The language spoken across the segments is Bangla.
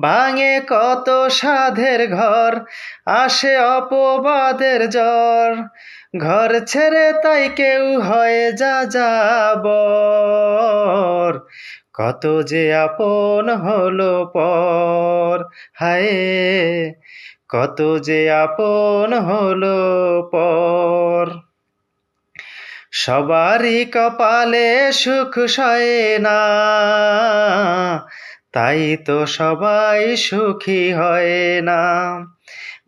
ভাঙে কত সাধের ঘর, আসে অপবাদের জ্বর। ঘর ছেড়ে তাই কেউ হয় যা যাবর কত যে আপন হলো পর, হায়, কত যে আপন হলো পর। সবারই কপালে সুখ সয়ে না তাই তো সবাই সুখী হয় না।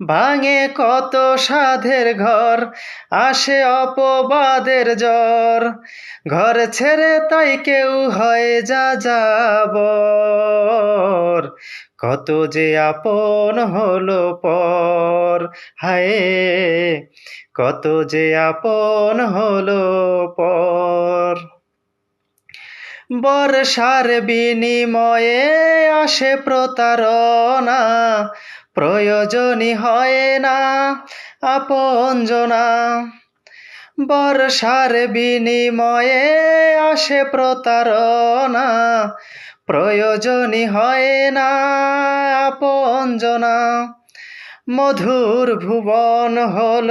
ভাঙে কত সাধের ঘর, আসে অপবাদের জ্বর। ঘর ছেড়ে তাই কেউ হয় যা যাবর কত যে আপন হলো পর, হায়, কত যে আপন হলো পর। বর্ষার বিনিময়ে আসে প্রতারণা। প্রয়োজনই হয় না আপনজনা বর্ষার বিনিময়ে আসে প্রতারণা। প্রয়োজনই হয় না আপনজনা মধুর ভুবন হল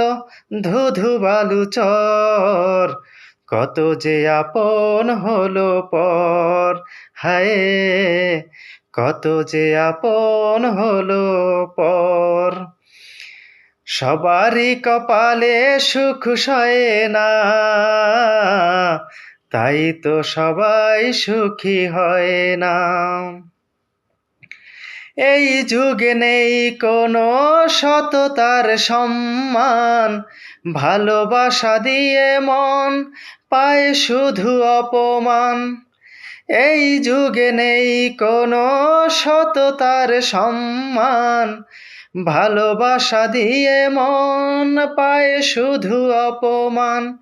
ধুধু বালুচর। কত যে আপন হলো পর, হায়, কত যে আপন হলো পর। সবারই কপালে সুখ সয়ে না, তাই তো সবাই সুখী হয় না। এই যুগে নেই কোনো সততার সম্মান। ভালোবাসা দিয়ে মন পায় শুধু অপমান। এই যুগে নেই কোনো সততার সম্মান। ভালোবাসা দিয়ে মন পায় শুধু অপমান।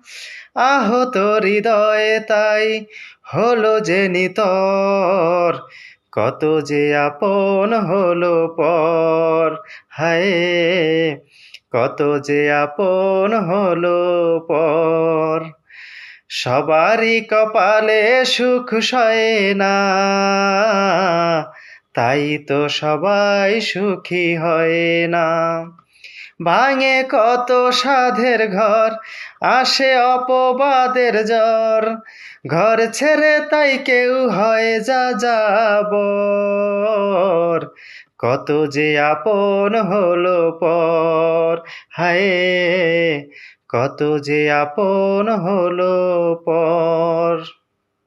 আহত হৃদয়ে তাই হলো যে নিতর। কত যে আপন হলো পর, হায়, কত যে আপন হলো পর। সবারই কপালে সুখ সয়ে না, তাই তো সবাই সুখী হয় না। ভাঙে কত সাধের ঘর, আসে অপবাদের জ্বর। ঘর ছেড়ে তাই কেউ হয় যা যাবর। কত যে আপন হলো পর, হায়, কত যে আপন হলো পর।